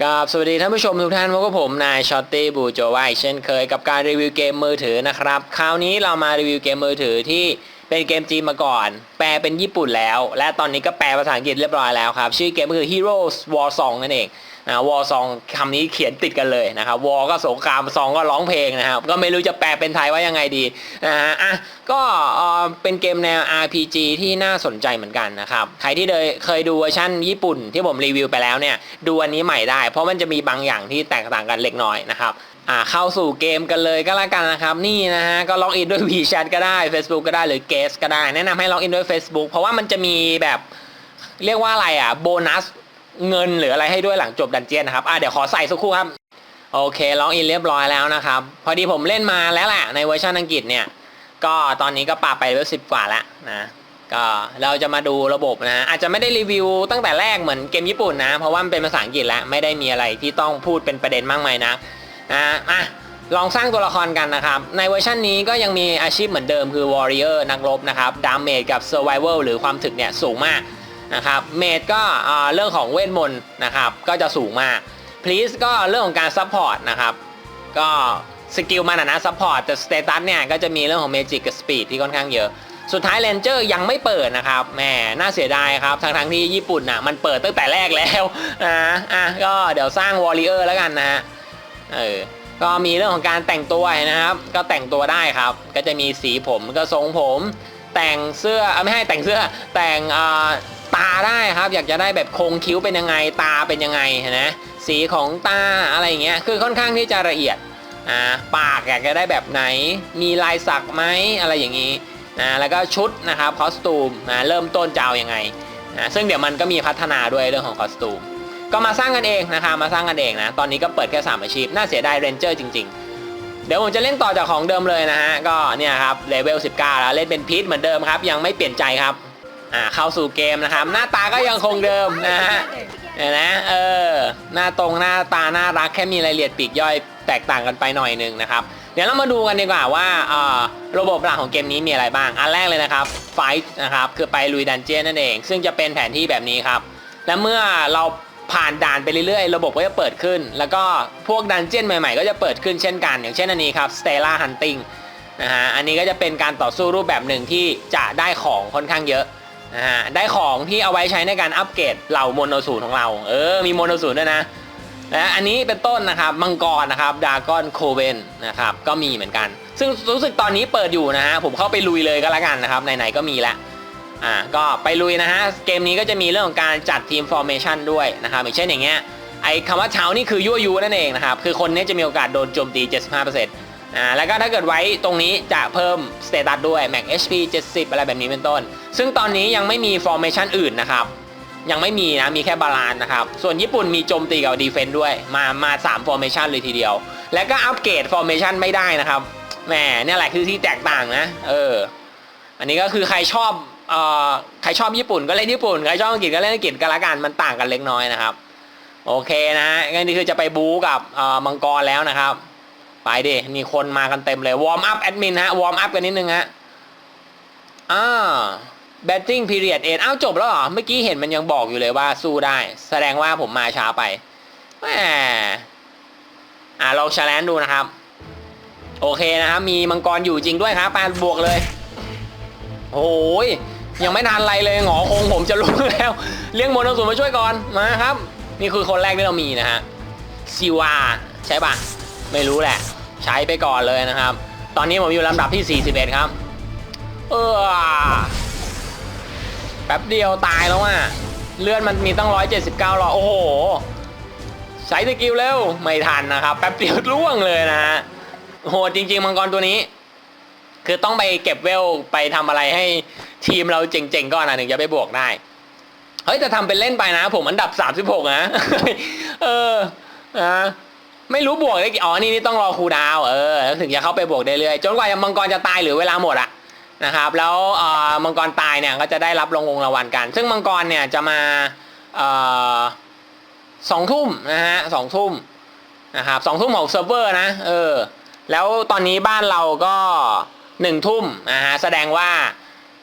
กับสวัสดีท่านผู้ชมทุกท่านพบกับผมนายช็อตตี้บูโจวายเช่นเคยกับการรีวิวเกมมือถือนะครับ คราวนี้เรามารีวิวเกมมือถือที่เป็นเกมจีนมาก่อน แปลเป็นญี่ปุ่นแล้ว และตอนนี้ก็แปลภาษาอังกฤษเรียบร้อยแล้วครับ ชื่อเกมก็คือ Heroes War 2 นั่นเอง อ่าวอซองคำนี้เขียนติดกันเลยนะครับวอก็สงครามซองก็ร้องเพลงนะครับ ก็ไม่รู้จะแปลเป็นไทยว่ายังไงดีนะฮะอะก็เอ่อเป็นเกมแนว RPG ที่น่าสนใจเหมือนกันนะครับ ใครที่เคยดูเวอร์ชันญี่ปุ่นที่ผมรีวิวไปแล้วเนี่ย ดูอันนี้ใหม่ได้ เพราะมันจะมีบางอย่างที่แตกต่างกันเล็กน้อยนะครับอ่าเข้าสู่เกมกันเลยก็แล้วกันนะครับ นี่นะฮะ ก็ล็อกอินด้วย WeChat ก็ได้ Facebook ก็ได้หรือ Guest ก็ได้ แนะนำให้ล็อกอินด้วย Facebook เพราะว่ามันจะมีแบบเรียกว่าอะไรอะโบนัส เงินหรืออะไรให้ด้วยหลังจบดันเจียนนะครับอะเดี๋ยวขอใส่สักครู่ครับโอเคล็อกอินเรียบร้อยแล้วนะครับ พอดีผมเล่นมาแล้วแหละในเวอร์ชันอังกฤษเนี่ย ก็ตอนนี้ก็ปาไปเลเวลสิบกว่าแล้วนะก็เราจะมาดูระบบนะอาจจะไม่ได้รีวิวตั้งแต่แรกเหมือนเกมญี่ปุ่นนะ เพราะว่ามันเป็นภาษาอังกฤษแล้วไม่ได้มีอะไรที่ต้องพูดเป็นประเด็นมากมายนะนะอะลองสร้างตัวละครกันนะครับ ในเวอร์ชันนี้ก็ยังมีอาชีพเหมือนเดิมคือ Warrior นักรบนะครับดาเมจกับ Survival หรือความถึกเนี่ยสูงมาก นะครับเมจก็เรื่องของเวทมนต์นะครับก็จะสูงมาก Please ก็เรื่องของการซัพพอร์ตนะครับก็สกิลมันนะซัพพอร์ตแต่สเตตัสเนี่ยก็จะมีเรื่องของเมจิกกับสปีดที่ค่อนข้างเยอะ สุดท้ายเลนเจอร์ยังไม่เปิดนะครับแหมน่าเสียดายครับทั้งทั้งๆที่ญี่ปุ่นน่ะมันเปิดตั้งแต่แรกแล้วนะอะก็เดี๋ยวสร้างวอริเออร์แล้วกันนะฮะเออก็มีเรื่องของการแต่งตัวนะครับ ก็แต่งตัวได้ครับ ก็จะมีสีผมก็ทรงผม แต่งเสื้อไม่ให้แต่งเสื้อแต่งตาได้ครับ อยากจะได้แบบโครงคิ้วเป็นยังไงตาเป็นยังไงนะสีของตาอะไรอย่างเงี้ยคือค่อนข้างที่จะละเอียดอ่าปากอยากจะได้แบบไหน มีลายสักไหมอะไรอย่างงี้นะแล้วก็ชุดนะครับคอสตูมนะเริ่มต้นจะเอายังไงนะซึ่งเดี๋ยวมันก็มีพัฒนาด้วยเรื่องของคอสตูมก็มาสร้างกันเองนะครับมาสร้างกันเองนะตอนนี้ก็เปิดแค่3อาชีพน่าเสียดายเรนเจอร์จริงๆ เดี๋ยวผมจะเล่นต่อจากของเดิมเลยนะฮะ ก็เนี่ยครับเลเวล 19 แล้วเล่นเป็นพีทเหมือนเดิมครับ ยังไม่เปลี่ยนใจครับ อ่าเข้าสู่เกมนะครับ หน้าตาก็ยังคงเดิมนะฮะเห็นนะเออ หน้าตรงหน้าตาน่ารักแค่มีรายละเอียดปีกย่อยแตกต่างกันไปหน่อยหนึงนะครับ เดี๋ยวเรามาดูกันดีกว่าว่าอ่อระบบหลักของเกมนี้มีอะไรบ้าง อันแรกเลยนะครับไฟท์นะครับคือไปลุยดันเจี้ยนนั่นเอง ซึ่งจะเป็นแผนที่แบบนี้ครับ และเมื่อเรา ผ่านด่านไปเรื่อยๆ ระบบก็จะเปิดขึ้น แล้วก็พวกดันเจียนใหม่ ๆ ก็จะเปิดขึ้นเช่นกัน อย่างเช่นอันนี้ครับ Stella Hunting นะฮะอันนี้ก็จะเป็นการต่อสู้รูปแบบหนึ่งที่จะได้ของค่อนข้างเยอะนะฮะได้ของที่เอาไว้ใช้ในการอัปเกรดเหล่าโมโนศูนของเรา เออ มีโมโนศูนด้วยนะและอันนี้เป็นต้นนะครับมังกรนะครับดากอนโคเวนนะครับก็มีเหมือนกัน ซึ่งรู้สึกตอนนี้เปิดอยู่นะฮะผมเข้าไปลุยเลยก็แล้วกันนะครับไหนๆก็มีแล้ว อ่าก็ไปลุยนะฮะ เกมนี้ก็จะมีเรื่องของการจัดทีมฟอร์เมชันด้วยนะครับอย่างเช่นอย่างเงี้ยไอ้คำว่าเช้านี่คือยั่วยุนั่นเองนะครับ คือคนนี้จะมีโอกาสโดนโจมตี 75%อ่าแล้วก็ถ้าเกิดไว้ตรงนี้จะเพิ่มสเตตัสด้วย Max HP 70 อะไรแบบนี้เป็นต้น ซึ่งตอนนี้ยังไม่มีฟอร์เมชันอื่นนะครับ ยังไม่มีนะ มีแค่บาลานนะครับ ส่วนญี่ปุ่นมีโจมตีกับดีเฟนต์ด้วย มา มา3 formation เลยทีเดียว แล้วก็อัปเกรด formation ไม่ได้นะครับ แหมเนี่ยแหละคือที่แตกต่างนะ เออ อันนี้ก็คือใครชอบเอ่อ ใครชอบญี่ปุ่นก็เล่นญี่ปุ่น ใครชอบอังกฤษก็เล่นอังกฤษก็ล้วกันมันต่างกันเล็กน้อยนะครับ โอเคนะงั้นนี่คือจะไปบู๊กับเอ่อมังกรแล้วนะครับ ไปดิมีคนมากันเต็มเลยวอร์มอัพแอดมินฮะวอร์มอัพกันนิดนึงฮะอ่า batting period เอ็อ้าวจบแล้วเหรอ เมื่อกี้เห็นมันยังบอกอยู่เลยว่าสู้ได้ แสดงว่าผมมาช้าไปแหมอ่าลองชาเลนดูนะครับ โอเคนะครับ มีมังกรอยู่จริงด้วยครับปานบวกเลย โอ้ยยังไม่ทันอะไรเลยหงอคงผมจะลุกแล้วเรียกโมโนสูนมาช่วยก่อนมาครับ นี่คือคนแรกที่เรามีนะฮะซิวาใช่ปะไม่รู้แหละ ใช้ไปก่อนเลยนะครับ ตอนนี้ผมอยู่ลำดับที่ 41 ครับ เออแป๊บเดียวตายแล้วอะเลือนมันมีตั้ง 179หรอโอ้โหใช้สกิลเร็วไม่ทันนะครับ แป๊บเดียวล่วงเลยนะฮะโหดจริง ๆ มังกรตัวนี้ คือต้องไปเก็บเวลไปทำอะไรให้ทีมเราเจ๋งๆก่อนนะถึงจะไปบวกได้ เฮ้ยแต่ทำเป็นเล่นไปนะ ผมอันดับ36นะ เออนะไม่รู้บวกได้กี่อ๋อนี่นี่ต้องรอครูดาวเออแล้วถึงจะเข้าไปบวกได้เรื่อยจนกว่ามังกรจะตายหรือเวลาหมดอะนะครับ แล้วเอ่อมังกรตายเนี่ยก็จะได้รับรางวงรางวัลกัน ซึ่งมังกรเนี่ยจะมาเอ่อสองทุ่มนะฮะสองทุ่มนะครับสองทุ่มของเซิร์ฟเวอร์นะ เออ แล้วตอนนี้บ้านเราก็ หนึ่งทุ่มนะฮะแสดงว่า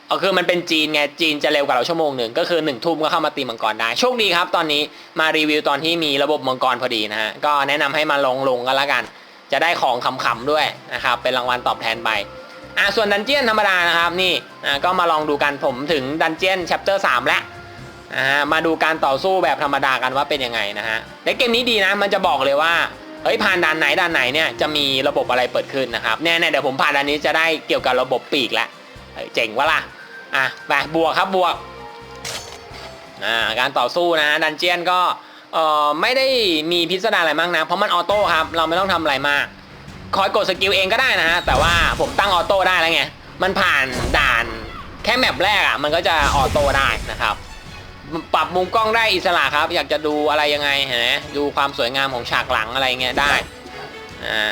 เอาคือมันเป็นจีนไงจีนจะเร็วกว่าเราชั่วโมงหนึ่งก็คือหนึ่งทุ่มก็เข้ามาตีมังกรได้โชคดีครับ ตอนนี้มารีวิวตอนที่มีระบบมังกรพอดีนะฮะก็แนะนำให้มาลงลงกันละกัน จะได้ของขำๆด้วยนะครับเป็นรางวัลตอบแทนไปอะส่วนดันเจียนธรรมดานะครับนี่อะก็มาลองดูกันผมถึงดันเจียนแชปเตอร์3แล้วอ่ามาดูการต่อสู้แบบธรรมดากันว่าเป็นยังไงนะฮะในเกมนี้ดีนะมันจะบอกเลยว่า เฮ้ยผ่านด่านไหนด่านไหนเนี่ยจะมีระบบอะไรเปิดขึ้นนะครับแน่ๆเดี๋ยวผมผ่านด่านนี้จะได้เกี่ยวกับระบบปีกแล้วเจ๋งวะล่ะอะไปบวกครับบวกอ่าการต่อสู้นะดันเจียนก็เอ่อไม่ได้มีพิสดารอะไรมากนะ เพราะมันออโต้ครับ เราไม่ต้องทำอะไรมาก คอยกดสกิลเองก็ได้นะฮะแต่ว่าผมตั้งออโต้ได้แล้วไงมันผ่านด่านแค่แมปแรกอะมันก็จะออโต้ได้นะครับ ปรับมุมกล้องได้อิสระครับ อยากจะดูอะไรยังไงเห็นไหมดูความสวยงามของฉากหลังอะไรเงี้ยได้อ่า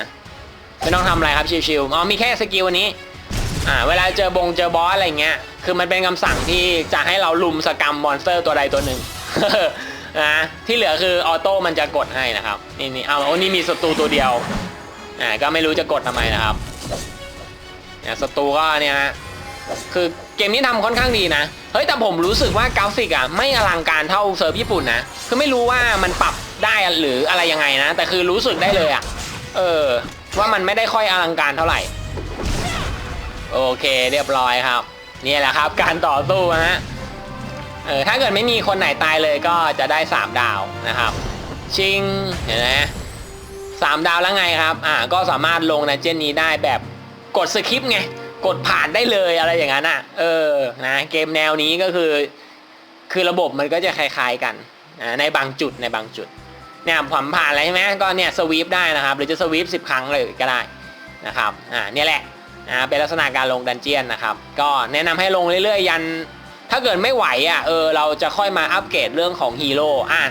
ไม่ต้องทำอะไรครับชิวๆอ๋อมีแค่สกิลอันนี้อ่าเวลาเจอบงเจอบอสอะไรเงี้ยคือมันเป็นคำสั่งที่จะให้เราลุมสกรรมมอนสเตอร์ตัวใดตัวหนึ่งนะที่เหลือคือออโต้มันจะกดให้นะครับนี่นี่เอาโอ้นี่มีศัตรูตัวเดียวอ่าก็ไม่รู้จะกดทำไมนะครับเนี่ยศัตรูก็เนี่ยฮะคือเกมนี้ทำค่อนข้างดีนะ ฮ้ยแต่ผมรู้สึกว่ากราฟิกอะไม่อลังการเท่าเซิร์ฟญี่ปุ่นนะคือไม่รู้ว่ามันปรับได้หรืออะไรยังไงนะ แต่คือรู้สึกได้เลยอะเออว่ามันไม่ได้ค่อยอลังการเท่าไหร่ โอเคเรียบร้อยครับ นี่แหละครับการต่อสู้นะฮะเออถ้าเกิดไม่มีคนไหนตายเลยก็จะได้ 3 ดาวนะครับ ชิงเห็นไหมสามดาวแล้วไงครับ อ่าก็สามารถลงในเจนนี้ได้แบบกดสคริปต์ไง กดผ่านได้เลยอะไรอย่างนั้นอะ เออ นะ เกมแนวนี้ก็คือ คือระบบมันก็จะคล้ายๆกันอ่าในบางจุดในบางจุด เนี่ยผมผ่านอะไรใช่ไหมก็เนี่ยสวีปได้นะครับ หรือจะสวีปสิบครั้งเลยก็ได้นะครับ อ่า เนี่ยแหละนะเป็นลักษณะการลงดันเจียนนะครับ ก็แนะนำให้ลงเรื่อยๆ ยัน ถ้าเกิดไม่ไหวอะ เออ เราจะค่อยมาอัปเกรดเรื่องของฮีโร่ อะ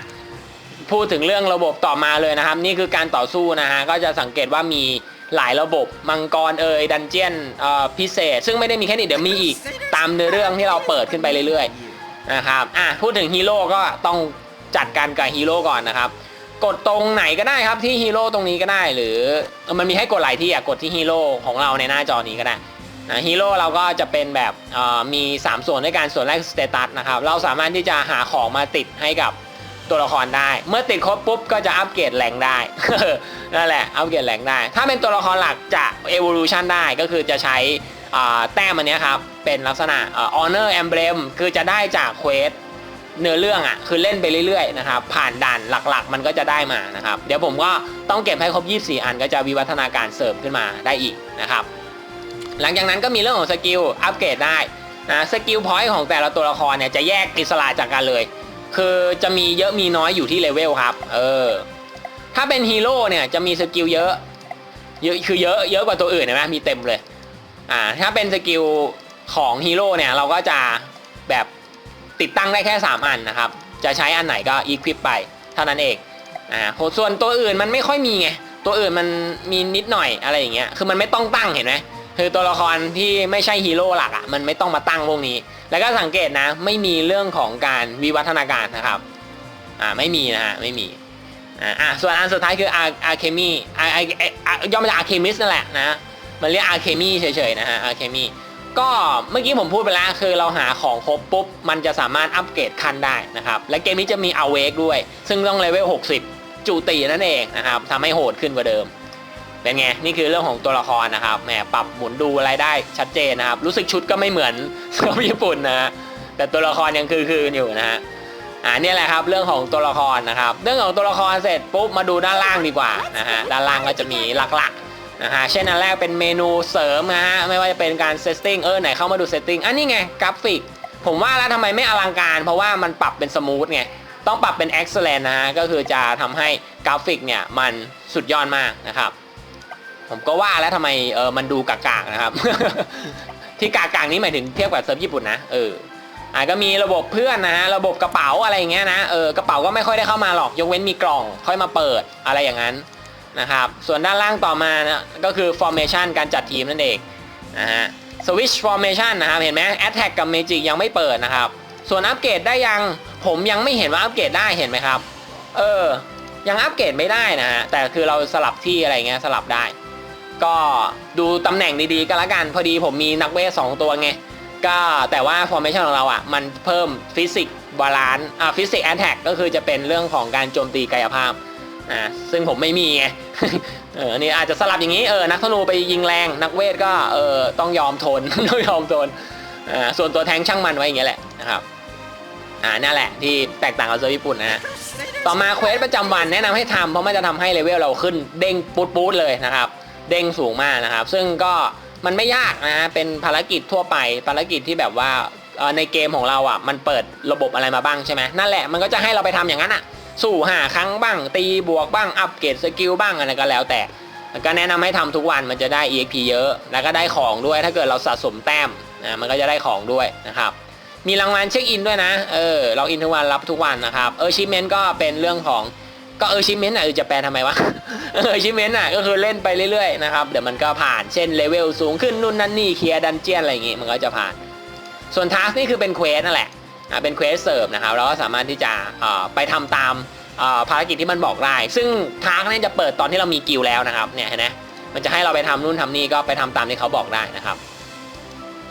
พูดถึงเรื่องระบบต่อมาเลยนะครับ นี่คือการต่อสู้นะฮะ ก็จะสังเกตว่ามี หลายระบบ มังกรเอยดันเจียนพิเศษ ซึ่งไม่ได้มีแค่นี้เดี๋ยวมีอีกตามเนื้อเรื่องที่เราเปิดขึ้นไปเรื่อยๆนะครับอะพูดถึงฮีโร่ก็ต้องจัดการกับฮีโร่ก่อนนะครับ กดตรงไหนก็ได้ครับที่ฮีโร่ตรงนี้ก็ได้ หรือมันมีให้กดหลายที่อะกดที่ฮีโร่ของเราในหน้าจอนี้ก็ได้นะฮีโร่เราก็จะเป็นแบบมี 3 ส่วนด้วยกันส่วนแรกสเตตัสนะครับเราสามารถที่จะหาของมาติดให้กับ ตัวละครได้ เมื่อติดครบปุ๊บก็จะอัปเกรดแรงได้ นั่นแหละ อัปเกรดแรงได้ ถ้าเป็นตัวละครหลักจะ evolution ได้ก็คือจะใช้แต้มอันเนี้ยครับ เป็นลักษณะเอ่อ honor emblem คือจะได้จากเควสเนื้อเรื่องอะคือเล่นไปเรื่อยๆนะครับผ่านด่านหลักๆ มันก็จะได้มานะครับเดี๋ยวผมก็ต้องเก็บให้ครบ 24 อันก็จะวิวัฒนาการเสริมขึ้นมาได้อีกนะครับหลังจากนั้นก็มีเรื่องของสกิลอัปเกรดได้นะสกิลพอยต์ของแต่ละตัวละครเนี่ยจะแยกอิสระจากกันเลย คือจะมีเยอะมีน้อยอยู่ที่เลเวลครับ เออ ถ้าเป็นฮีโร่เนี่ยจะมีสกิลเยอะ เยอะคือเยอะเยอะกว่าตัวอื่นเห็นไหมมีเต็มเลย อ่า ถ้าเป็นสกิลของฮีโร่เนี่ยเราก็จะแบบติดตั้งได้แค่ 3 อันนะครับ จะใช้อันไหนก็อีควิปไปเท่านั้นเอง อ่าส่วนตัวอื่นมันไม่ค่อยมีไง ตัวอื่นมันมีนิดหน่อยอะไรอย่างเงี้ย คือมันไม่ต้องตั้งเห็นไหม คือตัวละครที่ไม่ใช่ฮีโร่หลักอะมันไม่ต้องมาตั้งพวกนี้ แล้วก็สังเกตนะไม่มีเรื่องของการวิวัฒนาการนะครับอ่าไม่มีนะฮะไม่มีอ่าส่วนอันสุดท้ายคืออาอาร์เคมีอาอาย่อมาจากอาร์เคมิสนั่นแหละนะมันเรียกอาร์เคมีเฉยๆนะฮะอาร์เคมีก็เมื่อกี้ผมพูดไปแล้วคือเราหาของครบปุ๊บ มันจะสามารถอัปเกรดขั้นได้นะครับ และเกมนี้จะมีอเวกด้วย ซึ่งต้องเลเวล 60 จูตีนั่นเองนะครับทำให้โหดขึ้นกว่าเดิม เป็นไง นี่คือเรื่องของตัวละครนะครับแหมปรับหมุนดูอะไรได้ชัดเจนนะครับ รู้สึกชุดก็ไม่เหมือนกับญี่ปุ่นนะฮะแต่ตัวละครยังคือคืนอยู่นะฮะอ่านี่แหละครับเรื่องของตัวละครนะครับ เรื่องของตัวละครเสร็จปุ๊บมาดูด้านล่างดีกว่านะฮะด้านล่างก็จะมีหลักๆนะฮะเช่นอันแรกเป็นเมนูเสริมนะฮะไม่ว่าจะเป็นการเซตติ้งเออไหนเข้ามาดูเซตติ้งอันนี้ไงกราฟิก ผมว่าแล้วทำไมไม่อลังการ เพราะว่ามันปรับเป็นสมูทไงต้องปรับเป็น excellent นะฮะก็คือจะทำให้กราฟิกเนี่ยมันสุดยอดมากนะครับ ผมก็ว่าแล้วทำไมเออมันดูกากๆนะครับ ที่กากๆนี้หมายถึงเทียบกับเซิร์ฟญี่ปุ่นนะเอออ่าก็มีระบบเพื่อนนะฮะระบบกระเป๋าอะไรอย่างเงี้ยนะเออกระเป๋าก็ไม่ค่อยได้เข้ามาหรอกยกเว้นมีกล่อง ค่อยมาเปิดอะไรอย่างนั้นนะครับส่วนด้านล่างต่อมานะก็คือ formation การจัดทีมนั่นเองนะฮะ switch formation นะครับเห็นไหม attack กับ magic ยังไม่เปิดนะครับส่วนอัปเกรดได้ยังผมยังไม่เห็นว่าอัปเกรดได้เห็นไหมครับ เออ ยังอัปเกรดไม่ได้นะฮะแต่คือเราสลับที่อะไรเงี้ยสลับได้ ก็ดูตำแหน่งดีๆก็แล้วกัน พอดีผมมีนักเวทสองตัวไง ก็แต่ว่า formation ของเราอะ มันเพิ่มฟิสิกบาลานซ์อ่าฟิสิกแอนแท็กก็คือจะเป็นเรื่องของการโจมตีกายภาพอ่าซึ่งผมไม่มีไงเออนนี้อาจจะสลับอย่างนี้เออนักธนูไปยิงแรงนักเวทก็เออต้องยอมทน ต้องยอมทนอ่าส่วนตัวแทงช่างมันไว้อย่างเงี้ยแหละนะครับอ่านั่นแหละที่แตกต่างกับเซิร์ฟญี่ปุ่นนะฮะต่อมาเควสประจำวันแนะนำให้ทำเพราะมันจะทำให้เลเวลเราขึ้นเด้งปูดปูดเลยนะครับ เด้งสูงมากนะครับ ซึ่งก็มันไม่ยากนะฮะเป็นภารกิจทั่วไปภารกิจที่แบบว่าในเกมของเราอะมันเปิดระบบอะไรมาบ้างใช่ไหมนั่นแหละมันก็จะให้เราไปทำอย่างนั้นอะสู้หาครั้งบ้าง ตีบวกบ้างอัปเกรดสกิลบ้างอะไรก็แล้วแต่ก็แนะนำให้ทำทุกวันมันจะได้ EXP เยอะ แล้วก็ได้ของด้วยถ้าเกิดเราสะสมแต้มนะมันก็จะได้ของด้วยนะครับมีรางวัลเช็คอินด้วยนะเออล็อกอินทุกวันรับทุกวันนะครับเออชิเมนก็เป็นเรื่องของ ก็เออชิมเมนอะเออจะแปลทำไมวะเออชิมเมนอะก็คือเล่นไปเรื่อยๆนะครับเดี๋ยวมันก็ผ่านเช่นเลเวลสูงขึ้นนู่นนั่นนี่เคลียร์ดันเจียนอะไรอย่างงี้มันก็จะผ่าน ส่วนทาสนี่คือเป็นเควสนั่นแหละอ่าเป็นเควสเสิร์ฟนะครับเราก็สามารถที่จะเอ่อไปทำตามเอ่อภารกิจที่มันบอกได้ซึ่งทาสนี่จะเปิดตอนที่เรามีกิลแล้วนะครับเนี่ยเห็นไหมมันจะให้เราไปทำนู่นทำนี่ก็ไปทำตามที่เขาบอกได้นะครับ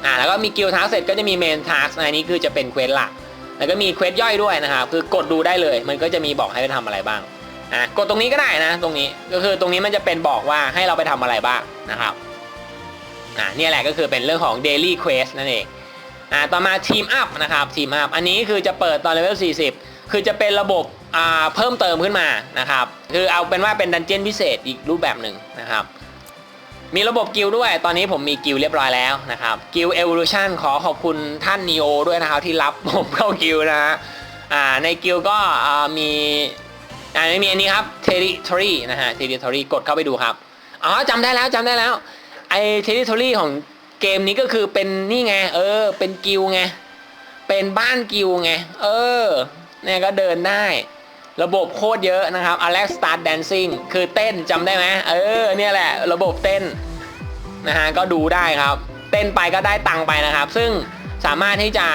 อ่าแล้วก็มีกิลทักเสร็จก็จะมีเมนทักอันนี้คือจะเป็นเควสหลักแล้วก็มีเควสย่อยด้วยนะครับคือกดดูได้เลย มันก็จะมีบอกให้ไปทำอะไรบ้าง อะกดตรงนี้ก็ได้นะ ตรงนี้ก็คือตรงนี้มันจะเป็นบอกว่าให้เราไปทำอะไรบ้างนะครับอ่าเนี่ยแหละก็คือเป็นเรื่องของ daily quest นั่นเองอ่าต่อมาทีมอัพนะครับทีมอัพอันนี้คือจะเปิดตอนเลเวล40 คือจะเป็นระบบอ่าเพิ่มเติมขึ้นมานะครับคือเอาเป็นว่าเป็นดันเจี้ยนพิเศษอีกรูปแบบหนึ่งนะครับมีระบบกิลด้วย ตอนนี้ผมมีกิลเรียบร้อยแล้วนะครับกิลด์ Evolution ขอขอบคุณท่าน Neo ด้วยนะครับที่รับผมเข้ากิลนะฮะอ่าในกิลด์ก็ อ่ามีอ่มีอันนี้ครับ Territory นะฮะ Territory กดเข้าไปดูครับ อ๋อจำได้แล้วจำได้แล้ว ไอ้ Territory ของเกมนี้ก็คือเป็นนี่ไง เออ เป็นกิลไง เป็นบ้านกิลไง เออ เนี่ยก็เดินได้ ระบบโคตรเยอะนะครับ Alex Start Dancing คือเต้นจำได้ไหมเออ เนี่ยแหละ ระบบเต้นนะฮะ ก็ดูได้ครับ เต้นไปก็ได้ตังค์ไปนะครับ ซึ่งสามารถที่จะ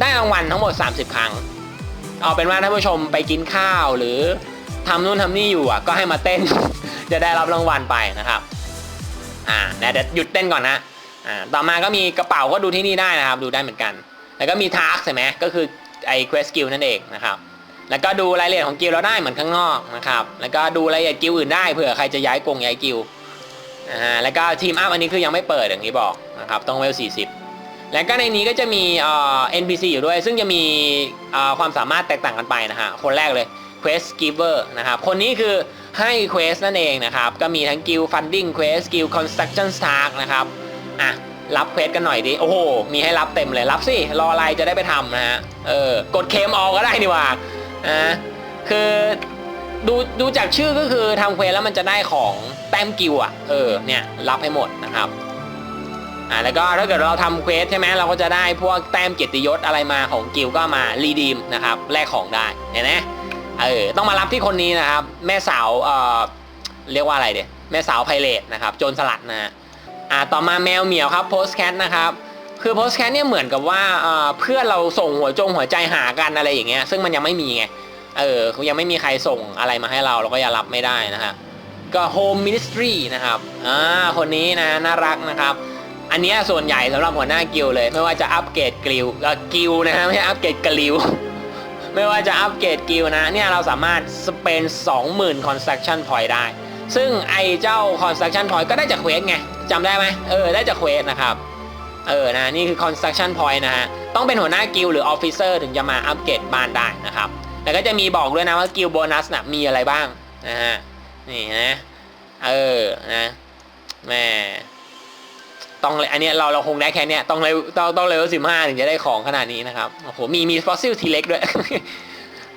ได้รางวัลทั้งหมด 30 ครั้ง เอาเป็นว่าท่านผู้ชมไปกินข้าวหรือทำนู่นทำนี่อยู่อะก็ให้มาเต้น จะได้รับรางวัลไปนะครับอ่าเดี๋ยวหยุดเต้นก่อนนะอ่าต่อมาก็มีกระเป๋าก็ดูที่นี่ได้นะครับ ดูได้เหมือนกัน แล้วก็มีทาร์กใช่ไหมก็คือไอ้เควสกิลนั่นเองนะครับแล้วก็ดูรายละเอียดของกิลเราได้เหมือนข้างนอกนะครับ แล้วก็ดูรายละเอียดกิลอื่นได้เผื่อใครจะย้ายกงย้ายกิลนะฮะแล้วก็ทีมอัพอันนี้คือยังไม่เปิดอย่างที่บอกนะครับต้องเวล40 แล้วก็ในนี้ก็จะมีเอ่อ NPC อยู่ด้วย ซึ่งจะมีเอ่อความสามารถแตกต่างกันไปนะฮะ คนแรกเลย Quest Giver นะครับ คนนี้คือให้ Quest นั่นเองนะครับ ก็มีทั้ง Guild Funding Quest Guild Construction Task นะครับ อะ รับเควสกันหน่อยดิ โอ้โห มีให้รับเต็มเลย รับสิ รออะไรจะได้ไปทำนะฮะ เออ กดเคมออกก็ได้นี่ว่านะคือดูดูจากชื่อก็คือทำเควสแล้วมันจะได้ของแต้มกิลด์อะ เออ เนี่ย รับให้หมดนะครับ อ่าแล้วก็ถ้าเกิดเราทำเควสใช่ไหมเราก็จะได้พวกแต้มเกียรติยศอะไรมาของกิลก็มารีดีมนะครับแลกของได้เห็นไหมเออต้องมารับที่คนนี้นะครับ แม่สาวเอ่อเรียกว่าอะไรเดียแม่สาวไพเรตนะครับโจรสลัดนะฮะอ่าต่อมาแมวเหมียวครับโพสแคทนะครับคือโพสแคทเนี่ยเหมือนกับว่าเอ่อเพื่อนเราส่งหัวจงหัวใจหากันอะไรอย่างเงี้ยซึ่งมันยังไม่มีไงเออยังไม่มีใครส่งอะไรมาให้เราเราก็ยังรับไม่ได้นะฮะก็ Home Ministry นะครับอ่าคนนี้นะน่ารักนะครับ อันนี้ส่วนใหญ่สำหรับหัวหน้ากิลเลย ไม่ว่าจะอัปเกรดกิลกิลนะฮะไม่ใช่อัปเกรดกลิวไม่ว่าจะอัปเกรดกิลนะเนี่ยเราสามารถสเปน 20,000 construction point ได้ ซึ่งไอ้เจ้า construction point ก็ได้จากเควสไงจำได้ไหมเออได้จากเควสนะครับเออนะนี่คือ construction point นะฮะต้องเป็นหัวหน้ากิลหรือ officer ถึงจะมาอัปเกรดบ้านได้นะครับแล้วก็จะมีบอกด้วยนะว่ากิลโบนัสนะมีอะไรบ้างนะฮะนี่นะเออนะแม่ ต้องเลยอันนี้เราเราคงได้แค่เนี้ยต้องเลยต้องต้องเลเวลสิบห้าถึงจะได้ของขนาดนี้นะครับโอ้โหมีมีฟอสซิลทีเล็กด้วย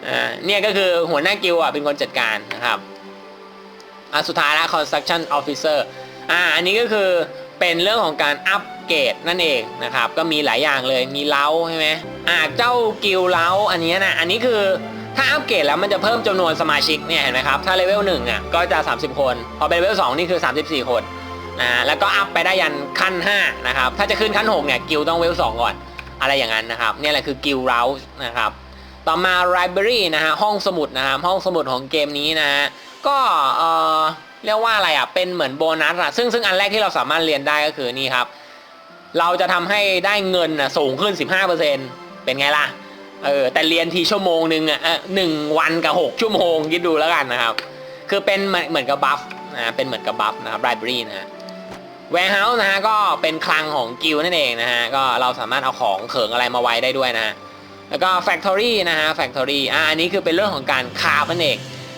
อ่าเนี่ยก็คือหัวหน้ากิลอะเป็นคนจัดการนะครับอะสุดท้ายละ construction officer อ่าอันนี้ก็คือเป็นเรื่องของการอัปเกรดนั่นเองนะครับ ก็มีหลายอย่างเลยมีเล้าใช่ไหมอ่าเจ้ากิลเล้าอันนี้นะอันนี้คือถ้าอัปเกรดแล้วมันจะเพิ่มจำนวนสมาชิกเนี่ยเห็นไหมครับถ้าเลเวลหนึ่งอะก็จะ 30 คน พอเป็นเลเวลสองนี่คือ 34 คน นะแล้วก็อัพไปได้ยันขั้น 5 นะครับ ถ้าจะขึ้นขั้น 6 เนี่ย กิลต้องเลเวล 2 ก่อน อะไรอย่างนั้นนะครับ นี่แหละคือกิลด์เล้านะครับ ต่อมา library นะฮะ ห้องสมุดนะครับ ห้องสมุดของเกมนี้นะฮะ ก็เออเรียกว่าอะไรอะ เป็นเหมือนโบนัสอะ ซึ่งซึ่งอันแรกที่เราสามารถเรียนได้ก็คือนี่ครับ เราจะทำให้ได้เงินน่ะสูงขึ้น 15%เป็นไงล่ะ เออ แต่เรียนทีชั่วโมงหนึ่งอะเอ่อหนึ่งวันกับ 6 ชั่วโมงคิดดูแล้วกันนะครับ คือเป็นเหมือนเหมือนกับบัฟนะ เป็นเหมือนกับบัฟนะครับไ i บรีนะฮะ warehouse นะฮะก็เป็นคลังของกิลนั่นเองนะฮะก็เราสามารถเอาของเขิงอะไรมาไว้ได้ด้วยนะฮะแล้วก็ factory นะฮะ factory อ่าอันนี้คือเป็นเรื่องของการคาบนั่นเอง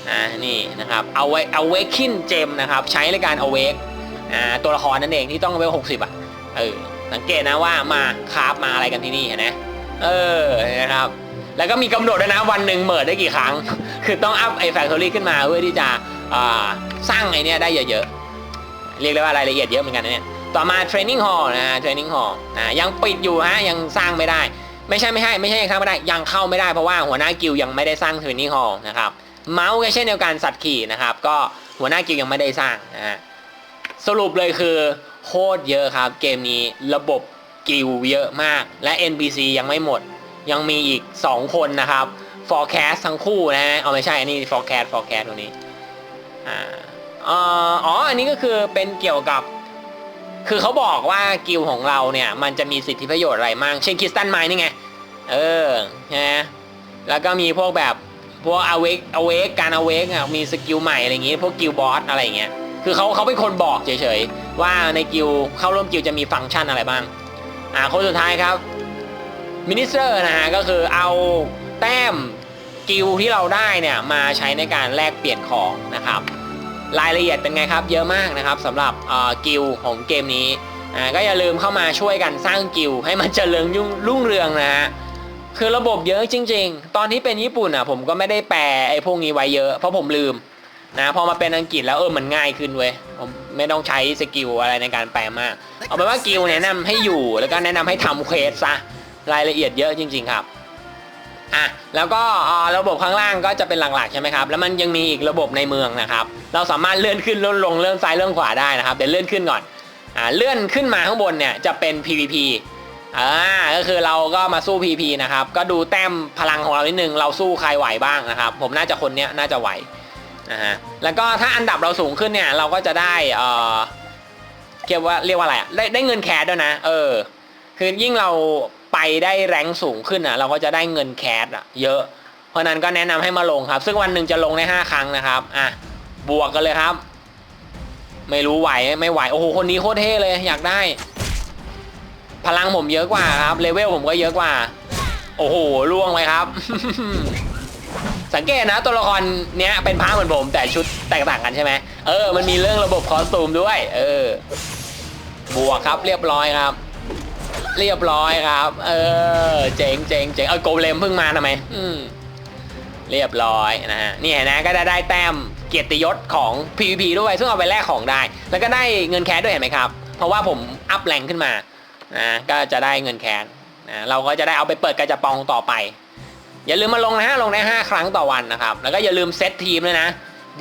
อ่านี่นะครับเอาไว้ awaken gem นะครับใช้ในการ awake อ่าตัวละครนั่นเองที่ต้องเวล60อะเออสังเกตนะว่ามาคาบมาอะไรกันที่นี่เห็นไหมเออนะครับแล้วก็มีกำหนดด้วยนะวันหนึ่งเมิดได้กี่ครั้ง คือต้องอัพไอ้ factory ขึ้นมาเพื่อที่จะอ่าสร้างไอ้เนี้ยได้เยอะๆ เรียกได้ว่ารายละเอียดเยอะเหมือนกันนะเนี่ยต่อมา training hall นะฮะ training hall นะยังปิดอยู่ฮะยังสร้างไม่ได้ ไม่ใช่ไม่ใช่ไม่ใช่ยังสร้างไม่ได้ยังเข้าไม่ได้เพราะว่าหัวหน้ากิลยังไม่ได้สร้าง training hall นะครับเมาส์ก็เช่นเดียวกันสัตว์ขี่นะครับ ก็หัวหน้ากิลยังไม่ได้สร้างนะฮะสรุปเลยคือโคตรเยอะครับ เกมนี้ระบบกิลเยอะมาก และ NPC ยังไม่หมด ยังมีอีก 2 คนนะครับ forecast ทั้งคู่นะฮะเอาไม่ใช่อันนี้ forecast forecast ตัวนี้อ่า เอ่ออ๋อ อันนี้ก็คือเป็นเกี่ยวกับ คือเขาบอกว่ากิลของเราเนี่ย มันจะมีสิทธิประโยชน์อะไรมั่งเช่นคริสตันไมนี่ไง เออใช่ไหมแล้วก็มีพวกแบบพวกอเวกอเวกการอเวกอะมีสกิลใหม่อะไรอย่างงี้ พวกกิลบอสอะไรอย่างเงี้ย คือเขาเขาเป็นคนบอกเฉยๆ ว่าในกิลเข้าร่วมกิลจะมีฟังก์ชันอะไรบ้าง อ่าคนสุดท้ายครับมินิสเตอร์นะฮะก็คือเอาแต้มกิลที่เราได้เนี่ยมาใช้ในการแลกเปลี่ยนของนะครับ รายละเอียดเป็นไงครับ เยอะมากนะครับสำหรับเอ่อกิลของเกมนี้อ่าก็อย่าลืมเข้ามาช่วยกันสร้างกิลให้มันเจริญยุ่งรุ่งเรืองนะฮะคือระบบเยอะจริง ๆ ตอนที่เป็นญี่ปุ่นอะผมก็ไม่ได้แปลไอ้พวกนี้ไว้เยอะเพราะผมลืมนะพอมาเป็นอังกฤษแล้วเออมันง่ายขึ้นเว้ยผมไม่ต้องใช้สกิลอะไรในการแปลมาก เอาเป็นว่ากิลแนะนำให้อยู่แล้วก็แนะนำให้ทำเควสซะรายละเอียดเยอะจริง ๆ ครับ อะแล้วก็ระบบข้างล่างก็จะเป็นหลักๆใช่ไหมครับแล้วมันยังมีอีกระบบในเมืองนะครับ เราสามารถเลื่อนขึ้นเลื่อนลงเลื่อนซ้ายเลื่อนขวาได้นะครับเดี๋ยวเลื่อนขึ้นก่อนอ่าเลื่อนขึ้นมาข้างบนเนี่ยจะเป็น PVP อ่าก็คือเราก็มาสู้ PVP นะครับ ก็ดูแต้มพลังของเรานิดนึง เราสู้ใครไหวบ้างนะครับ ผมน่าจะคนเนี้ยน่าจะไหวนะฮะแล้วก็ถ้าอันดับเราสูงขึ้นเนี่ย เราก็จะได้เออเรียกว่าเรียกว่าอะไรได้ได้เงินแคสด้วยนะ เออ คือยิ่งเราไปได้แรงสูงขึ้นอะ เราก็จะได้เงินแคสอะ เยอะ เพราะนั้นก็แนะนำให้มาลงครับ ซึ่งวันหนึ่งจะลงได้5ครั้งนะครับอะบวกกันเลยครับ ไม่รู้ไหวไม่ไหวโอ้โหคนนี้โคตรเท่เลยอยากได้ พลังผมเยอะกว่าครับเลเวลผมก็เยอะกว่า โอ้โหล่วงเลยครับ สังเกตนะ ตัวละครเนี้ยเป็นพระเหมือนผม แต่ชุดแตกต่างกันใช่ไหมเออมันมีเรื่องระบบคอสตูมด้วย เออบวกครับเรียบร้อยครับ เรียบร้อยครับ เออ เจ๋งเจ๋งเจ๋งเออโกเลมเพิ่งมาทำไม อืม เรียบร้อยนะฮะนี่เห็นะก็ได้ได้แต้มเกียรติยศของ PVP ด้วยซึ่งเอาไปแลกของได้ แล้วก็ได้เงินแคสด้วยเห็นไหมครับ เพราะว่าผมอัพแรงขึ้นมานะก็จะได้เงินแคสนะเราก็จะได้เอาไปเปิดกระจะปองต่อไป อย่าลืมมาลงนะฮะลงได้5ครั้งต่อวันนะครับ แล้วก็อย่าลืมเซตทีมด้วยนะ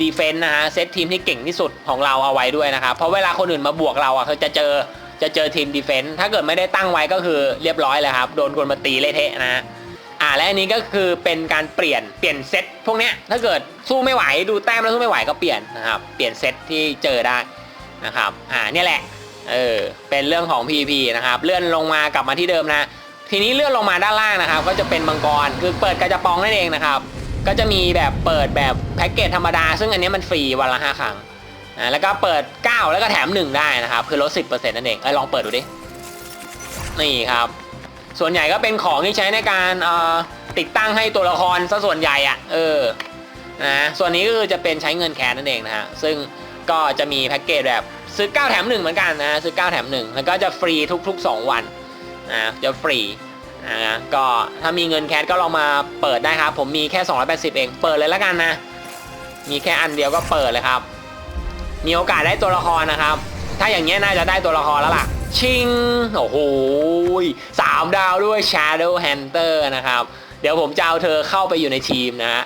ดีเฟนต์นะฮะเซตทีมที่เก่งที่สุดของเราเอาไว้ด้วยนะครับเพราะเวลาคนอื่นมาบวกเราอะเขาจะเจอ จะเจอทีมดีเฟนต์ถ้าเกิดไม่ได้ตั้งไว้ก็คือเรียบร้อยเลยครับ โดนคนมาตีเละเทะนะฮะอ่าและอันนี้ก็คือเป็นการเปลี่ยนเปลี่ยนเซตพวกเนี้ยถ้าเกิดสู้ไม่ไหวดูแต้มแล้วสู้ไม่ไหวก็เปลี่ยนนะครับเปลี่ยนเซตที่เจอได้นะครับอ่าเนี่ยแหละเออเป็นเรื่องของ PP นะครับเลื่อนลงมากลับมาที่เดิมนะทีนี้เลื่อนลงมาด้านล่างนะครับ ก็จะเป็นมังกรคือเปิดกระจะปองนั่นเองนะครับ ก็จะมีแบบเปิดแบบแพ็กเกจธรรมดา ซึ่งอันนี้มันฟรีวันละ5ครั้ง อ่าแล้วก็เปิด 9 แล้วก็แถม 1 ได้นะครับคือลด 10%นั่นเองเอ้ยลองเปิดดูดิ นี่ครับ ส่วนใหญ่ก็เป็นของที่ใช้ในการเอ่อติดตั้งให้ตัวละครซะส่วนใหญ่อะเออนะส่วนนี้ก็คือจะเป็นใช้เงินแคสนั่นเองนะฮะซึ่งก็จะมีแพ็กเกจแบบซื้อ 9 แถม 1 เหมือนกันนะซื้อ 9 แถม 1 แล้วก็จะฟรีทุก ๆ 2 วันนะจะฟรีนะก็ถ้ามีเงินแคสก็ลองมาเปิดได้ครับ ผมมีแค่ 280 เอง เปิดเลยแล้วกันนะ มีแค่อันเดียวก็เปิดเลยครับ มีโอกาสได้ตัวละครนะครับ ถ้าอย่างเงี้ยน่าจะได้ตัวละครแล้วล่ะ ชิง โอ้โหสามดาวด้วย Shadow Hunter นะครับ เดี๋ยวผมจะเอาเธอเข้าไปอยู่ในทีมนะฮะ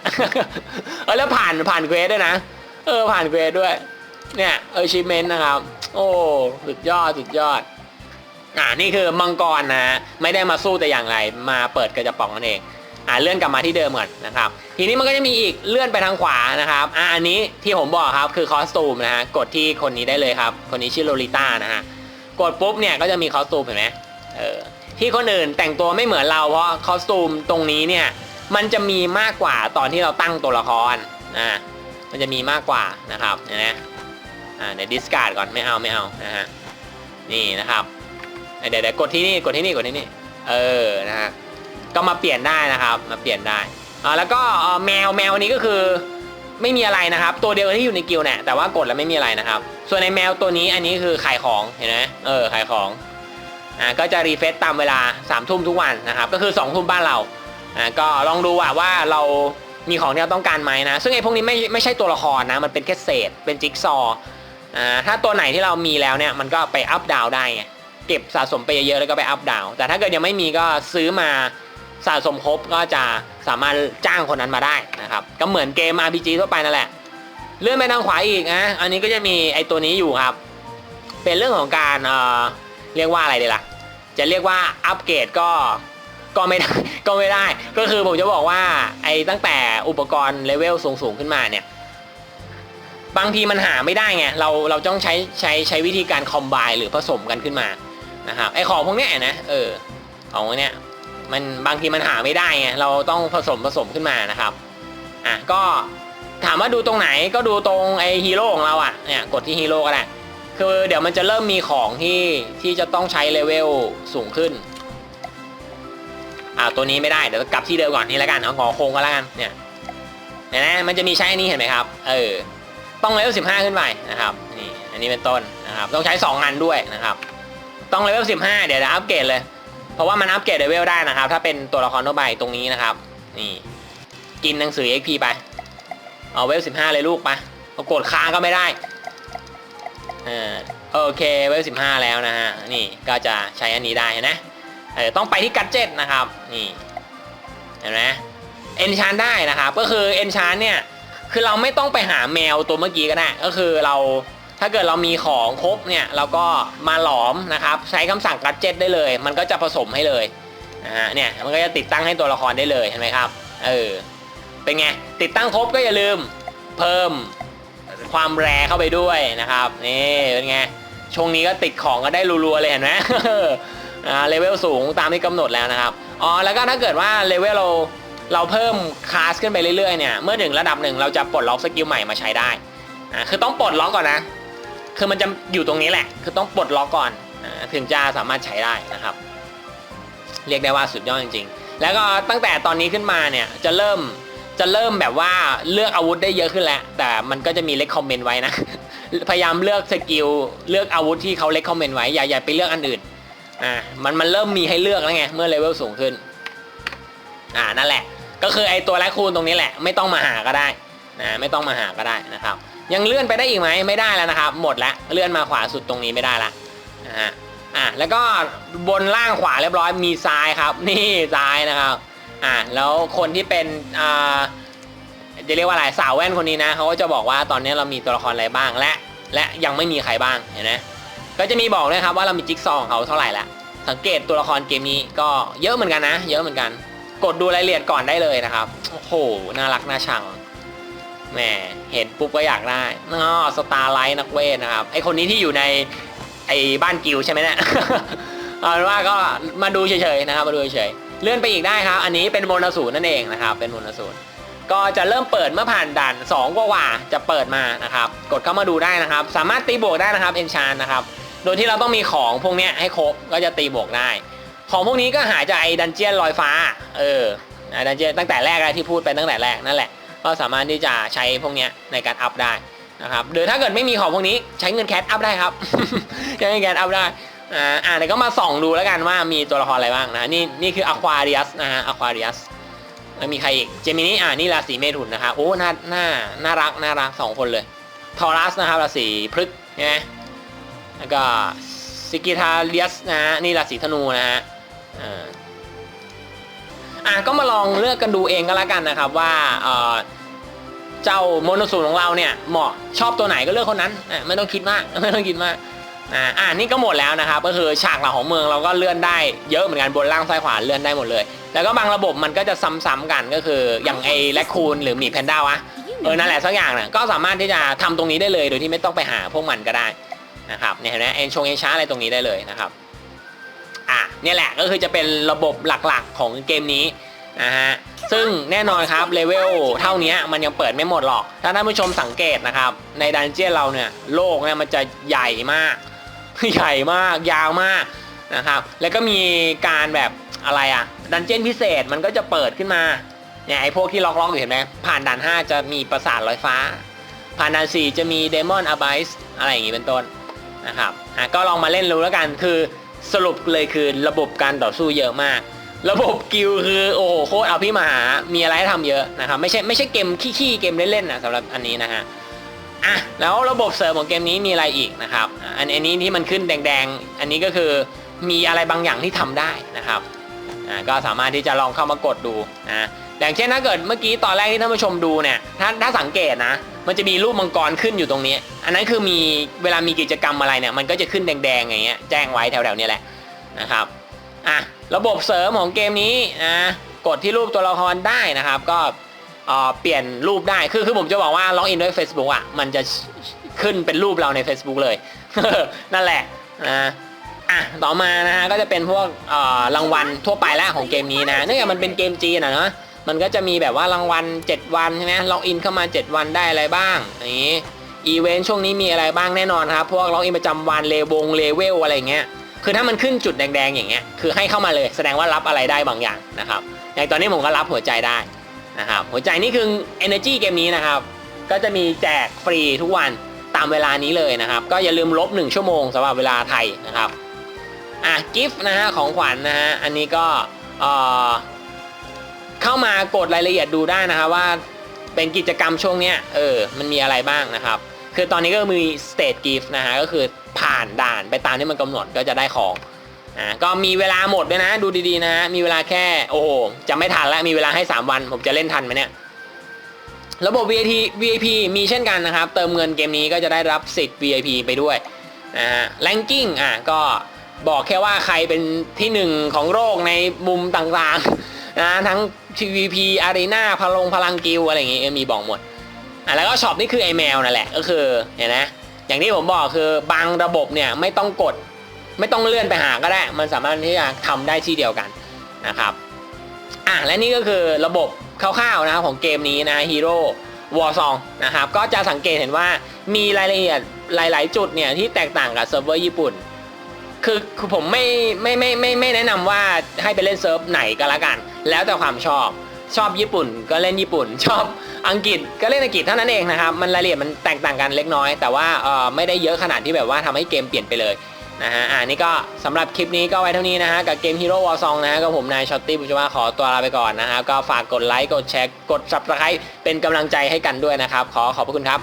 เออแล้วผ่านผ่านเควสด้วยนะ เออผ่านเควสด้วย เนี่ยเออชิเมนนะครับ โอ้สุดยอดสุดยอดอ่านี่คือมังกรนะฮะไม่ได้มาสู้แต่อย่างไร มาเปิดกระจะป๋องนั่นเอง อ่าเลื่อนกลับมาที่เดิมก่อนนะครับ ทีนี้มันก็จะมีอีกเลื่อนไปทางขวานะครับอ่าอันนี้ที่ผมบอกครับคือคอสตูมนะฮะกดที่คนนี้ได้เลยครับ คนนี้ชื่อโลลิต้านะฮะกดปุ๊บเนี่ยก็จะมีคอสตูมเห็นไหมเออที่คนอื่นแต่งตัวไม่เหมือนเราเพราะคอสตูมตรงนี้เนี่ยมันจะมีมากกว่าตอนที่เราตั้งตัวละครอ่ามันจะมีมากกว่านะครับเห็นไหมอ่าเดี๋ยวดิสการ์ดก่อนไม่เอาไม่เอานะฮะนี่นะครับเดี๋ยวเดี๋ยวกดที่นี่กดที่นี่กดที่นี่เออนะฮะ ก็มาเปลี่ยนได้นะครับมาเปลี่ยนได้อ่าแล้วก็แมวแมวนี้ก็คือไม่มีอะไรนะครับ ตัวเดียวที่อยู่ในกิลเนี่ยแต่ว่ากดแล้วไม่มีอะไรนะครับ ส่วนในแมวตัวนี้อันนี้คือขายของเห็นไหมเออขายของอ่าก็จะรีเฟซตามเวลา3ามทุ่มทุกวันนะครับ ก็คือ2องทุ่มบ้านเราอ่าก็ลองดูว่าว่าเรามีของที่เราต้องการไหมนะ ซึ่งไอ้พวกนี้ไม่ไม่ใช่ตัวละครนะ มันเป็นแค่เศษ เป็นจิ๊กซอว์อ่าถ้าตัวไหนที่เรามีแล้วเนี่ย มันก็ไปอัพดาวได้ไงเก็บสะสมไปเยอะๆแล้วก็ไปอัพดาวแต่ถ้าเกิดยังไม่มีก็ซื้อมา สะสมครบก็จะสามารถจ้างคนนั้นมาได้นะครับ ก็เหมือนเกม RPG ทั่วไปนั่นแหละ เลื่อนไปทางขวาอีกนะอันนี้ก็จะมีไอตัวนี้อยู่ครับ เป็นเรื่องของการเอ่อเรียกว่าอะไรดีล่ะ จะเรียกว่าอัปเกรดก็ก็ไม่ได้ก็ไม่ได้ ก็คือผมจะบอกว่าไอตั้งแต่อุปกรณ์เลเวลสูงๆขึ้นมาเนี่ย บางทีมันหาไม่ได้ไงเราเราต้องใช้ใช้ใช้วิธีการคอมไบหรือผสมกันขึ้นมานะครับไอของพวกเนี้ยนะเออของพวกเนี้ย มันบางทีมันหาไม่ได้ไงเราต้องผสมผสมขึ้นมานะครับอะก็ถามว่าดูตรงไหนก็ดูตรงไอฮีโร่ของเราอะเนี่ยกดที่ฮีโร่ก็ได้คือเดี๋ยวมันจะเริ่มมีของที่ที่จะต้องใช้เลเวลสูงขึ้นอ่าตัวนี้ไม่ได้เดี๋ยวกลับที่เดิมก่อนนี่แล้วกันเอางอโค้งก็แล้วกันเนี่ยเห็นไหมมันจะมีใช้อันนี้เห็นไหมครับเออต้องเลเวลสิบห้าขึ้นไปนะครับนี่อันนี้เป็นต้นนะครับต้องใช้สองอันด้วยนะครับ ต้องเลเวลสิบห้าเดี๋ยวจะอัปเกรดเลย เพราะว่ามันอัปเกรดเลเวลได้นะครับ ถ้าเป็นตัวละครทั่วไปตรงนี้นะครับ นี่ กินหนังสือ XP ไป เอาเวลสิบห้าเลยลูกไปเอากดค้างก็ไม่ได้เออโอเคเวลสิบห้าแล้วนะฮะ นี่ก็จะใช้อันนี้ได้นะเออต้องไปที่กัจเจ็ตนะครับ นี่เห็นไหมเอนชานได้นะครับ ก็คือเอนชานเนี่ย คือเราไม่ต้องไปหาแมวตัวเมื่อกี้ก็ได้ ก็คือเรา ถ้าเกิดเรามีของครบเนี่ยเราก็มาหลอมนะครับใช้คำสั่งกัดเจ็ตได้เลย มันก็จะผสมให้เลยนะฮะเนี่ยมันก็จะติดตั้งให้ตัวละครได้เลยเห็นไหมครับเออเป็นไงติดตั้งครบก็อย่าลืมเพิ่มความแรงเข้าไปด้วยนะครับนี่เป็นไงช่วงนี้ก็ติดของก็ได้รัวๆเลยเห็นไหมอ่าเลเวลสูงตามที่กำหนดแล้วนะครับอ๋อแล้วก็ถ้าเกิดว่าเลเวลเราเราเพิ่มคลาสขึ้นไปเรื่อยๆเนี่ยเมื่อถึงระดับหนึ่งเราจะปลดล็อกสกิลใหม่มาใช้ได้อ่าคือต้องปลดล็อกก่อนนะ คือมันจะอยู่ตรงนี้แหละ คือต้องปลดล็อกก่อนถึงจะสามารถใช้ได้นะครับ เรียกได้ว่าสุดยอดจริง ๆ แล้วก็ตั้งแต่ตอนนี้ขึ้นมาเนี่ยจะเริ่มจะเริ่มแบบว่าเลือกอาวุธได้เยอะขึ้นแล้ว แต่มันก็จะมีเลคคอมเมนต์ไว้นะ พยายามเลือกสกิลเลือกอาวุธที่เขาเลคคอมเมนต์ไว้อย่าอย่าไปเลือกอันอื่นอ่ามันมันเริ่มมีให้เลือกแล้วไงเมื่อเลเวลสูงขึ้นอ่านั่นแหละ ก็คือไอตัวแรคคูนตรงนี้แหละ ไม่ต้องมาหาก็ได้นะไม่ต้องมาหาก็ได้นะครับ ยังเลื่อนไปได้อีกไหมไม่ได้แล้วนะครับ หมดและเลื่อนมาขวาสุดตรงนี้ไม่ได้ละนะฮะอะแล้วก็บนล่างขวาเรียบร้อยมีซ้ายครับ นี่ซ้ายนะครับอะแล้วคนที่เป็นอ่าจะเรียกว่าอะไรสาวแว่นคนนี้นะเขาก็จะบอกว่าตอนนี้เรามีตัวละครอะไรบ้างและ และยังไม่มีใครบ้างเห็นไหมก็จะมีบอกด้วยครับว่าเรามีจิ๊กซอว์ของเขาเท่าไหร่ละสังเกตตัวละครเกมนี้ก็เยอะเหมือนกันนะ เยอะเหมือนกัน กดดูรายละเอียดก่อนได้เลยนะครับโอ้โหน่ารักน่าชัง แหมเห็นปุ๊บก็อยากได้อ๋อสตาร์ไลท์นักเวทนะครับไอคนนี้ที่อยู่ในไอบ้านกิวใช่ไหมเนี่ยเอาเป็นว่าก็มาดูเฉยๆนะครับมาดูเฉยๆเลื่อนไปอีกได้ครับ อันนี้เป็นโมนาศูนนั่นเองนะครับ เป็นโมนาศูนก็จะเริ่มเปิดเมื่อผ่านด่าน2กว่าจะเปิดมานะครับ กดเข้ามาดูได้นะครับ สามารถตีบวกได้นะครับเอนชานนะครับ โดยที่เราต้องมีของพวกเนี้ยให้ครบก็จะตีบวกได้ ของพวกนี้ก็หาจากไอ้ดันเจียนลอยฟ้า เออดันเจียนตั้งแต่แรกเลยที่พูดไปตั้งแต่แรกนั่นแหละ ก็สามารถที่จะใช้พวกนี้ในการอัพได้นะครับหรือถ้าเกิดไม่มีของพวกนี้ใช้เงินแคชอัพได้ครับใช้เงินแคชอัพได้อ่าอ่าเดี๋ยวก็มาส่องดูแล้วกันว่ามีตัวละครอะไรบ้างนะนี่นี่คืออควาเรียสนะฮะอควาเรียสแล้วมีใครอีกเจมินี่อ่านี่ราศีเมถุนนะครับโอ้น่าน่าน่ารักน่ารักสองคนเลยทอรัสนะครับราศีพฤกษ์ใช่แล้วก็ซิกิทาเลียสนะฮะนี่ราศีธนูนะฮะ อะก็มาลองเลือกกันดูเองก็แล้วกันนะครับว่าเออเจ้าโมโนซูนของเราเนี่ยเหมาะชอบตัวไหนก็เลือกคนนั้นไม่ต้องคิดมากไม่ต้องคิดมากอ่าอ่านี่ก็หมดแล้วนะครับก็คือฉากหลังของเมืองเราก็เลื่อนได้เยอะเหมือนกันบนล่างซ้ายขวาเลื่อนได้หมดเลย แล้วก็บางระบบมันก็จะซ้ำๆกันก็คืออย่างไอ้แรคคูนหรือหมีแพนด้าวะเออนั่นแหละสักอย่างน่ะก็สามารถที่จะทำตรงนี้ได้เลยโดยที่ไม่ต้องไปหาพวกมันก็ได้นะครับเนี่ยเห็นไหมเอนชงเอนช้าอะไรตรงนี้ได้เลยนะครับ อะเนี่ยแหละก็คือจะเป็นระบบหลักๆของเกมนี้นะฮะซึ่งแน่นอนครับเลเวลเท่านี้มันยังเปิดไม่หมดหรอก ถ้าท่านผู้ชมสังเกตนะครับ ในดันเจี้ยนเราเนี่ยโลกเนี่ยมันจะใหญ่มาก ใหญ่มากยาวมากนะครับ แล้วก็มีการแบบอะไรอะดันเจี้ยนพิเศษมันก็จะเปิดขึ้นมาเนี่ยไอพวกที่ล็อกๆอยู่เห็นไหมผ่านด่าน 5 จะมีปราสาทลอยฟ้า ผ่านด่าน 4 จะมีเดมอนอะไบส์อะไรอย่างงี้เป็นต้นนะครับอะก็ลองมาเล่นรู้แล้วกันคือ สรุปเลยคือระบบการต่อสู้เยอะมาก ระบบกิลคือโอ้โหโคตรเอาพี่มาหา มีอะไรให้ทำเยอะนะครับไม่ใช่ไม่ใช่เกมขี้ๆเกมเล่นๆนะสำหรับอันนี้นะฮะอะแล้วระบบเสริมของเกมนี้มีอะไรอีกนะครับอันอันนี้ที่มันขึ้นแดงๆ อันนี้ก็คือมีอะไรบางอย่างที่ทำได้นะครับอ่าก็สามารถที่จะลองเข้ามากดดูนะ อย่างเช่นถ้าเกิดเมื่อกี้ตอนแรกที่ท่านผู้ชมดูเนี่ยถ้าถ้าสังเกตนะ มันจะมีรูปมังกรขึ้นอยู่ตรงนี้ อันนั้นคือมีเวลามีกิจกรรมอะไรเนี่ยมันก็จะขึ้นแดงๆอย่างเงี้ยแจ้งไว้แถวๆนี้แหละนะครับอะระบบเสริมของเกมนี้นะกดที่รูปตัวละครได้นะครับ ก็เปลี่ยนรูปได้คือคือผมจะบอกว่าล็อกอินด้วย Facebook อะมันจะขึ้นเป็นรูปเราใน Facebook เลย นั่นแหละนะอะต่อมานะฮะก็จะเป็นพวกรางวัลทั่วไปแล้วของเกมนี้นะเนื่องจากมันเป็นเกมจีนอะเนาะ มันก็จะมีแบบว่ารางวัล 7 วันใช่ไหมล็อกอินเข้ามา 7 วันได้อะไรบ้างอย่างนี้อีเวนต์ช่วงนี้มีอะไรบ้างแน่นอนครับพวกล็อกอินประจำวันเลวงเลเวลอะไรเงี้ยคือถ้ามันขึ้นจุดแดงๆอย่างเงี้ยคือให้เข้ามาเลยแสดงว่ารับอะไรได้บางอย่างนะครับอย่างตอนนี้ผมก็รับหัวใจได้นะครับหัวใจนี่คือ Energy เกมนี้นะครับ ก็จะมีแจกฟรีทุกวันตามเวลานี้เลยนะครับ ก็อย่าลืมลบ 1 ชั่วโมงสำหรับเวลาไทยนะครับอะกิฟต์นะฮะของขวัญนะฮะอันนี้ก็เอ่อ เข้ามากดรายละเอียดดูได้นะครับว่าเป็นกิจกรรมช่วงเนี้ยเออมันมีอะไรบ้างนะครับ คือตอนนี้ก็มี state gift นะฮะก็คือผ่านด่านไปตามที่มันกำหนดก็จะได้ของอ่าก็มีเวลาหมดด้วยนะ ดูดีๆนะฮะมีเวลาแค่โอ้โหจะไม่ทันแล้วมีเวลาให้ 3 วัน ผมจะเล่นทันไหมเนี่ยระบบ VIP VIP มีเช่นกันนะครับ เติมเงินเกมนี้ก็จะได้รับสิทธิ์ VIP ไปด้วยนะฮะ ranking อะก็บอกแค่ว่าใครเป็นที่หนึ่งของโลกในมุมต่างๆ นะทั้ง PVP Arena พลงพลังกิลอะไรอย่างงี้เออมีบอกหมดอะแล้วก็ช็อปนี่คือไอแมวนั่นแหละก็คือเห็นไหมอย่างที่ผมบอกคือบางระบบเนี่ยไม่ต้องกด ไม่ต้องเลื่อนไปหาก็ได้ มันสามารถที่จะทำได้ที่เดียวกันนะครับอะและนี่ก็คือระบบคร่าวๆนะครับของเกมนี้นะ Hero War Song นะครับก็จะสังเกตเห็นว่ามีรายละเอียดหลาย ๆ จุดเนี่ยที่แตกต่างกับเซิร์ฟเวอร์ญี่ปุ่น คือคือผมไม่ไม่ไม่ไม่ไม่แนะนำว่าให้ไปเล่นเซิร์ฟไหนก็แล้วกัน แล้วแต่ความชอบชอบญี่ปุ่นก็เล่นญี่ปุ่น ชอบอังกฤษก็เล่นอังกฤษเท่านั้นเองนะครับมันรายละเอียดมันแตกต่างกันเล็กน้อย แต่ว่าเออไม่ได้เยอะขนาดที่แบบว่าทำให้เกมเปลี่ยนไปเลยนะฮะอ่านี่ก็สำหรับคลิปนี้ก็ไว้เท่านี้นะฮะกับเกม Hero War Song นะฮะก็ผมนายช็อตตี้บุญชมาขอตัวลาไปก่อนนะฮะก็ฝากกดไลค์กดแชร์กด Subscribe เป็นกำลังใจให้กันด้วยนะครับ ขอขอบพระคุณครับ